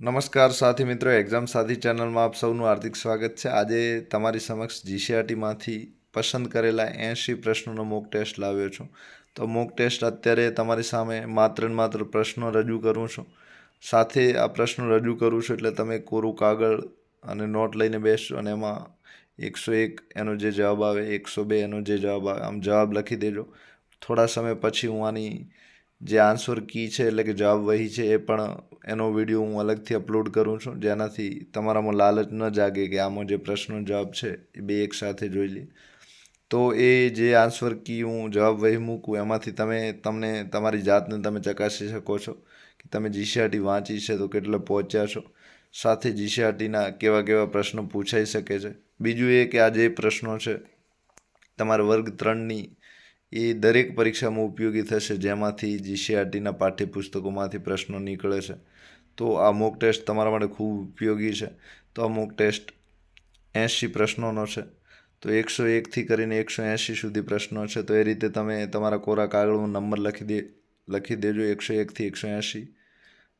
નમસ્કાર સાથી મિત્રો એક્ઝામ સાથી ચેનલમાં આપ સૌનું હાર્દિક સ્વાગત છે. આજે તમારી સમક્ષ જીસીઆરટીમાંથી પસંદ કરેલા એંશી પ્રશ્નોનો મોક ટેસ્ટ લાવ્યો છું. તો મોક ટેસ્ટ અત્યારે તમારી સામે માત્ર ને માત્ર પ્રશ્નો રજૂ કરું છું. સાથે આ પ્રશ્નો રજૂ કરું છું એટલે તમે કોરું કાગળ અને નોટ લઈને બેસજો અને એમાં એકસો એક એનો જે જવાબ આવે, એકસો બે એનો જે જવાબ આવે, આમ જવાબ લખી દેજો. થોડા સમય પછી હું આની જે આન્સર કી છે એટલે કે જવાબ વહી છે એ પણ એનો વીડિયો હું અલગથી અપલોડ કરું છું. જેનાથી તમારામાં લાલચ ન જાગે કે આમાં જે પ્રશ્નનો જવાબ છે એ બે એક સાથે જોઈ લે. તો એ જે આન્સર કી હું જવાબ વહી મૂકું, એમાંથી તમે, તમને, તમારી જાતને તમે ચકાસી શકો છો કે તમે જીસીઆરટી વાંચી છે તો કેટલે પહોંચ્યા છો. સાથે જીસીઆરટીના કેવા કેવા પ્રશ્નો પૂછાઈ શકે છે. બીજું એ કે આ જે પ્રશ્નો છે તમારા વર્ગ ત્રણની એ દરેક પરીક્ષામાં ઉપયોગી થશે, જેમાંથી જીસીઆરટીના પાઠ્યપુસ્તકોમાંથી પ્રશ્નો નીકળે છે. તો આ મોક ટેસ્ટ તમારા માટે ખૂબ ઉપયોગી છે. તો આ મોક ટેસ્ટ એંશી પ્રશ્નોનો છે. તો એકસો એકથી કરીને એકસો એંશી સુધી પ્રશ્નો છે. તો એ રીતે તમે તમારા કોરા કાગળમાં નંબર લખી દે, લખી દેજો એકસો એકથી એકસો એંશી.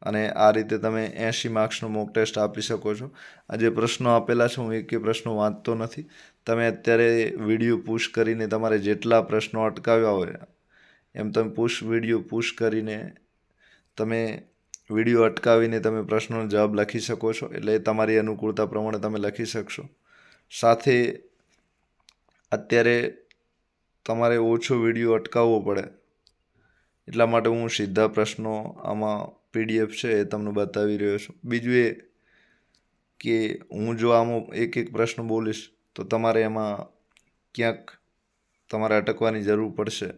અને આ રીતે તમે એંશી માર્ક્સનો મોક ટેસ્ટ આપી શકો છો. આ જે પ્રશ્નો આપેલા છે, હું એકે પ્રશ્નો વાંચતો નથી. તમે અત્યારે વીડિયો પુશ કરીને તમારે જેટલા પ્રશ્નો અટકાવ્યા હોય, એમ તમે પુશ વીડિયો પુશ કરીને તમે વીડિયો અટકાવીને તમે પ્રશ્નોનો જવાબ લખી શકો છો. એટલે તમારી અનુકૂળતા પ્રમાણે તમે લખી શકશો. સાથે અત્યારે તમારે ઓછો વીડિયો અટકાવવો પડે. એટલા માટે હું સીધા પ્રશ્નો આમાં પીડીએફ છે એ તમને બતાવી રહ્યો છું. બીજું એ કે હું જો આમાં એક એક પ્રશ્ન બોલીશ, તો તમારે એમાં ક્યાંક તમારે અટકવાની જરૂર પડશે.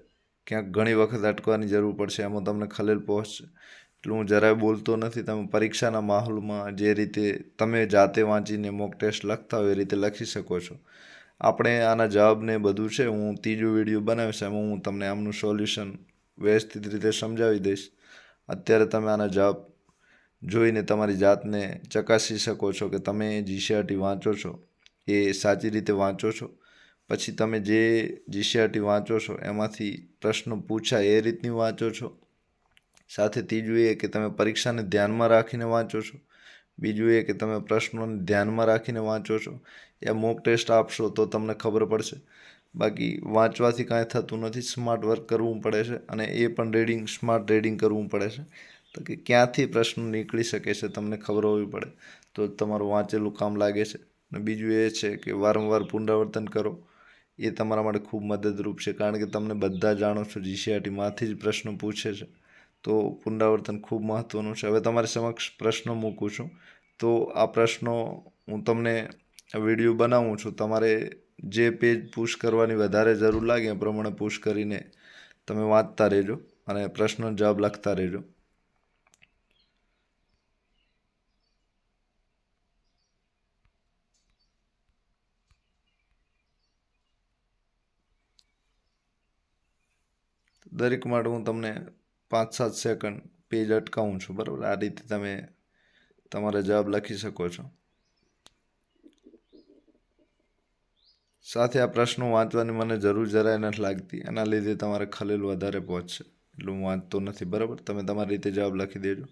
ક્યાંક ઘણી વખત અટકવાની જરૂર પડશે, એમાં તમને ખલેલ પહોંચશે. એટલે હું જરાય બોલતો નથી. તમે પરીક્ષાના માહોલમાં જે રીતે તમે જાતે વાંચીને મોક ટેસ્ટ લખતા હોય એ રીતે લખી શકો છો. આપણે આના જવાબને બધું છે, હું ત્રીજો વીડિયો બનાવીશ, એમાં હું તમને આમનું સોલ્યુશન વ્યવસ્થિત રીતે સમજાવી દઈશ. અત્યારે તમે આના જવાબ જોઈને તમારી જાતને ચકાસી શકો છો કે તમે જીસીઆરટી વાંચો છો. એ સાચી રીતે વાંચો છો. પછી તમે જે જીસીઆરટી વાંચો છો, એમાંથી પ્રશ્નો પૂછાય એ રીતની વાંચો છો. સાથે ત્રીજું એ કે તમે પરીક્ષાને ધ્યાનમાં રાખીને વાંચો છો. બીજું એ કે તમે પ્રશ્નોને ધ્યાનમાં રાખીને વાંચો છો. યા મોક ટેસ્ટ આપશો તો તમને ખબર પડશે. બાકી વાંચવાથી કાંઈ થતું નથી સ્માર્ટ વર્ક કરવું પડે છે અને એ પણ રીડિંગ સ્માર્ટ રીડિંગ કરવું પડે છે. તો કે ક્યાંથી પ્રશ્ન નીકળી શકે છે તમને ખબર હોવી પડે, તો તમારું વાંચેલું કામ લાગે છે. અને બીજું એ છે કે વારંવાર પુનરાવર્તન કરો, એ તમારા માટે ખૂબ મદદરૂપ છે, કારણ કે તમને બધા જાણો છો જીસીઆરટીમાંથી જ પ્રશ્નો પૂછે છે. તો પુનરાવર્તન ખૂબ મહત્ત્વનું છે. હવે તમારી સમક્ષ પ્રશ્નો મૂકું છું. તો આ પ્રશ્નો હું તમને વીડિયો બનાવું છું. તમારે જે પેજ પુશ કરવાની વધારે જરૂર લાગે એ પ્રમાણે પુશ કરીને તમે વાંચતા રહેજો અને પ્રશ્નનો જવાબ લખતા રહેજો. દરેક માટે હું તમને પાંચ સાત સેકન્ડ પેજ અટકાવું છું, બરાબર? આ રીતે તમે તમારા જવાબ લખી શકો છો. સાથે આ પ્રશ્નો વાંચવાની મને જરૂર જરાય નથી લાગતી. એના લીધે તમારે ખલેલ વધારે પહોંચશે. એટલું હું વાંચતો નથી. બરાબર? તમે તમારી રીતે જવાબ લખી દેજો.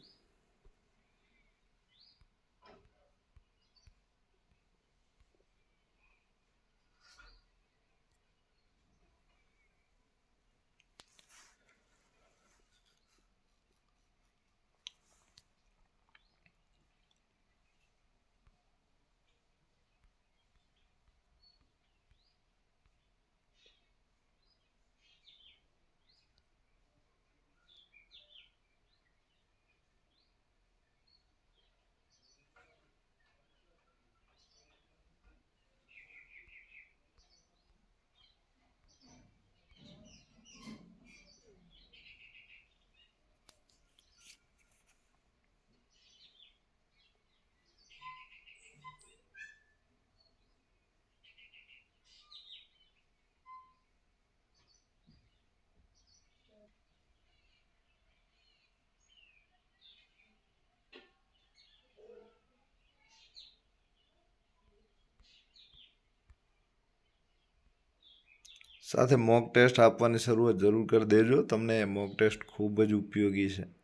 સાથે મોક ટેસ્ટ આપવાની શરૂઆત જરૂર કરી દેજો. તમને મોક ટેસ્ટ ખૂબ જ ઉપયોગી છે.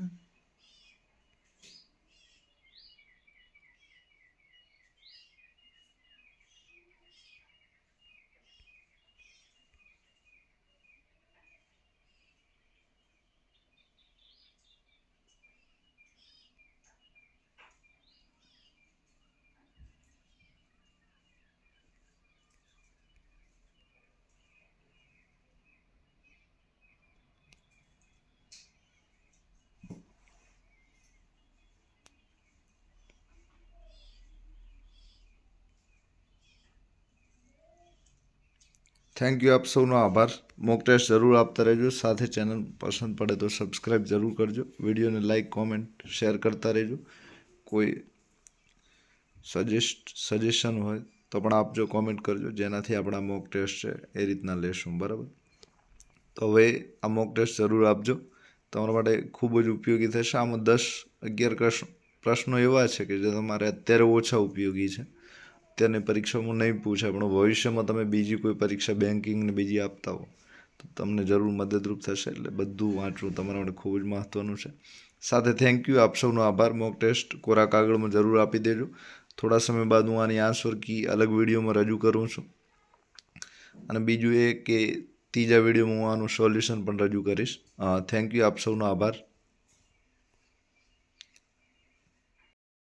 né? થેન્ક યુ આપ સૌનો આભાર. મોક ટેસ્ટ જરૂર આપતા રહેજો. સાથે ચેનલ પસંદ પડે તો સબસ્ક્રાઈબ જરૂર કરજો. વિડીયોને લાઈક કોમેન્ટ શેર કરતા રહેજો. કોઈ સજેસ્ટ સજેશન હોય તો પણ આપજો કોમેન્ટ કરજો. જેનાથી આપણા મોક ટેસ્ટ છે એ રીતના લેશું. બરાબર? તો હવે આ મોક ટેસ્ટ જરૂર આપજો. તમારા માટે ખૂબ જ ઉપયોગી થશે. આમાં દસ, અગિયાર પ્રશ્નો એવા છે કે જે તમારે અત્યારે ઓછા ઉપયોગી છે. અત્યારની પરીક્ષામાં નહીં પૂછે પણ ભવિષ્યમાં તમે બીજી કોઈ પરીક્ષા બેન્કિંગને બીજી આપતા હો, તો તમને જરૂર મદદરૂપ થશે એટલે બધું વાંચવું તમારા માટે ખૂબ જ મહત્ત્વનું છે. સાથે થેન્ક યુ આપ સૌનો આભાર. મોક ટેસ્ટ કોરા કાગળમાં જરૂર આપી દેજો. થોડા સમય બાદ હું આની આન્સર કી અલગ વિડીયોમાં રજૂ કરું છું. અને બીજું એ કે ત્રીજા વિડીયોમાં હું આનું સોલ્યુશન પણ રજૂ કરીશ. થેન્ક યુ આપ સૌનો આભાર.